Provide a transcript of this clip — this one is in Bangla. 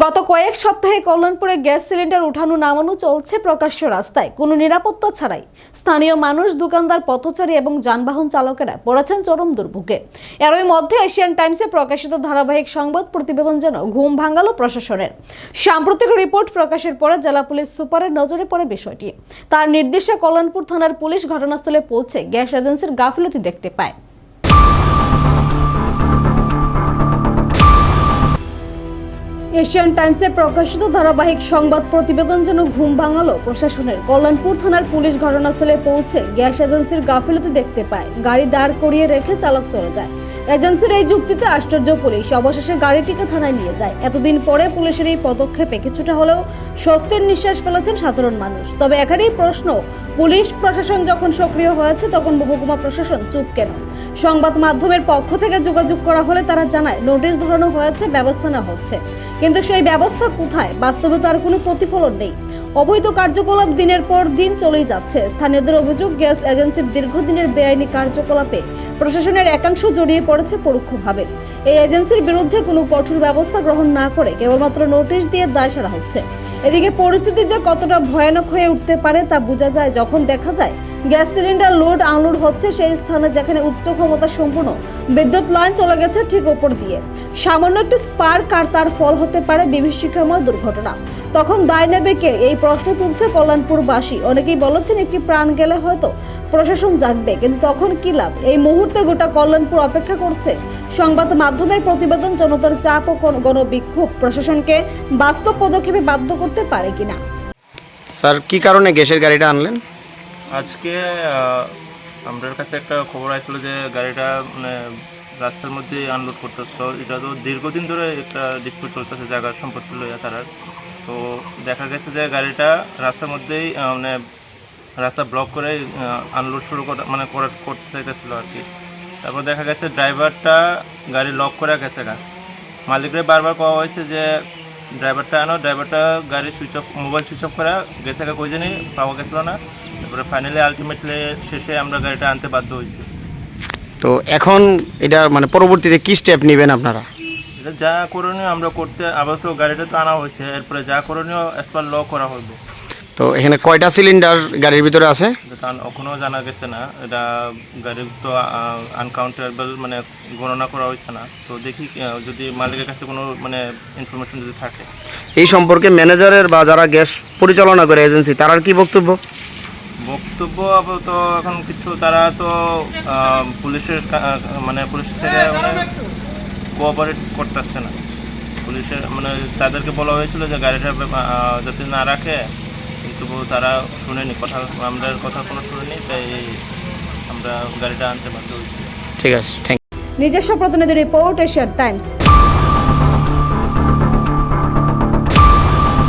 গত কয়েক সপ্তাহে কল্যাণপুরে গ্যাস সিলিন্ডার উঠানো নামানো চলছে প্রকাশ্য রাস্তায়। কোনো নিরাপত্তা ছাড়াই স্থানীয় মানুষ, দোকানদার, পথচারী এবং যানবাহন চালকেরা পড়েছেন চরম দুর্ভোগে। এরই মধ্যে এশিয়ান টাইমসে প্রকাশিত ধারাবাহিক সংবাদ প্রতিবেদন যেন ঘুম ভাঙালো প্রশাসনের। সাম্প্রতিক রিপোর্ট প্রকাশের পরে জেলা পুলিশ সুপারের নজরে পড়ে বিষয়টি। তার নির্দেশে কল্যাণপুর থানার পুলিশ ঘটনাস্থলে পৌঁছে গ্যাস এজেন্সির গাফিলতি দেখতে পায়। এশিয়ান টাইমসে প্রকাশিত ধারাবাহিক সংবাদ প্রতিবেদন যেন ঘুম ভাঙালো প্রশাসনের। কল্যাণপুর থানার পুলিশ ঘটনাস্থলে পৌঁছে গ্যাস এজেন্সির গাফিলতি দেখতে পায়। গাড়ি দাঁড় করিয়ে রেখে চালক চলে যায়। এজেন্সির এই যুক্তিতে আশ্চর্য পুলিশ। অবশেষে গাড়িটিকে থানায় নিয়ে যায়। এতদিন পরে পুলিশের এই পদক্ষেপে কিছুটা হলেও স্বস্তির নিঃশ্বাস ফেলেছেন সাধারণ মানুষ। তবে এখানেই প্রশ্ন, পুলিশ প্রশাসন যখন সক্রিয় হয়েছে, তখন মহকুমা প্রশাসন চুপ কেন? সংবাদ মাধ্যমের পক্ষ থেকে যোগাযোগ করা হলে তারা জানায়, নোটিশ ধরানো হয়েছে, ব্যবস্থা নেওয়া হচ্ছে। কিন্তু সেই ব্যবস্থা কোথায়? বাস্তবে তার কোনো প্রতিফলন নেই। অবৈধ কার্যকলাপ দিনের পর দিন চলেই যাচ্ছে। স্থানীয়দের অভিযোগ, গ্যাস এজেন্সির দীর্ঘদিনের বেআইনি কার্যকলাপে প্রশাসনের একাংশ জড়িয়ে পড়েছে পরোক্ষভাবে। এই এজেন্সির বিরুদ্ধে কোনো কঠোর ব্যবস্থা গ্রহণ না করে কেবলমাত্র নোটিশ দিয়ে দায় সারা হচ্ছে। এদিকে পরিস্থিতি যে কতটা ভয়ানক হয়ে উঠতে পারে তা বোঝা যায় যখন দেখা যায় গ্যাস সিলিন্ডার লোড, আনলোড হচ্ছে সেই স্থানে যেখানে উচ্চ ক্ষমতা সম্পূর্ণ বিদ্যুৎ লাইন চলে গেছে ঠিক ওপর দিয়ে। সামান্য একটি স্পার্ক আর তার ফল হতে পারে বিভীষিকাময় দুর্ঘটনা। তখন দায় নেবে কে? এই প্রশ্ন তুলছে কল্যাণপুরবাসী। অনেকেই বলেছেন একটি প্রাণ গেলে হয়তো প্রশাসন জাগবে, কিন্তু তখন কি লাভ? এই মুহূর্তে গোটা কল্যাণপুর অপেক্ষা করছে। সংবাদ মাধ্যমের প্রতিবেদন জনতার চাপ ও গণ- গণবিক্ষোভ। প্রশাসনকে বাস্তব পদক্ষেপে বাধ্য করতে পারে কিনা? স্যার, কি কারণে গ্যাসের গাড়িটা আনলেন? আজকে আমাদের কাছে একটা খবর আসলো যে গাড়িটা মানে রাস্তার মধ্যে আনলোড করতেছিল এটা তো দীর্ঘদিন ধরে একটা ডিসপিউট চলতেছে জায়গার সম্পত্তি লইয়া তারার তো দেখা গেছে যে গাড়িটা রাস্তার মধ্যেই মানে রাস্তা ব্লক করে আনলোড শুরু করা মানে করা- করতে চাইতেছিল আর কি। তারপর দেখা গেছে ড্রাইভারটা গাড়ি লক করে গেছে গা। মালিকরে বারবার কওয়া হয়েছে যে ড্রাইভারটা আনো, ড্রাইভারটা গাড়ি switch off mobile switch off করা গেছে গা, কই জানি, পাওয়া গেছিল না। তারপরে ফাইনালি আলটিমেটলি শেষে আমরা গাড়িটা আনতে বাধ্য হয়েছি। তো এখন এটা মানে পরবর্তীতে কি স্টেপ নেবেন আপনারা? এটা যা করণীয় আমরা করতে আপাতত গাড়িটা তো আনা হয়েছে। এরপরে যা করণীয় অ্যাজ পার ল করা হইব। তো এখানে কয়টা সিলিন্ডার গাড়ির ভিতরে আছে? এটা এখনও জানা গেছে না। এটা গাড়ির তো আনকাউন্টেবল মানে গণনা করা হয়েছে না। তো দেখি যদি মালিকের কাছে কোনো মানে ইনফরমেশন যদি থাকে। এই সম্পর্কে ম্যানেজারের বা যারা গ্যাস পরিচালনা করে এজেন্সি তার কি বক্তব্য? বক্তব্য আপাতত এখন কিছু তারা তো পুলিশের মানে পুলিশ থেকে মানে কোঅপারেট করতেছে না। পুলিশের মানে তাদেরকে বলা হয়েছিল যে গাড়িটা যাতে না রাখে কিন্তু তারা শুনেনি কথা আমরা কথা কোনো শুনেনি তাই আমরা গাড়িটা আনতে বাধ্য হয়েছি। ঠিক আছে থ্যাংক নিজস্ব প্রতিনিধি রিপোর্ট এশিয়ান টাইমস।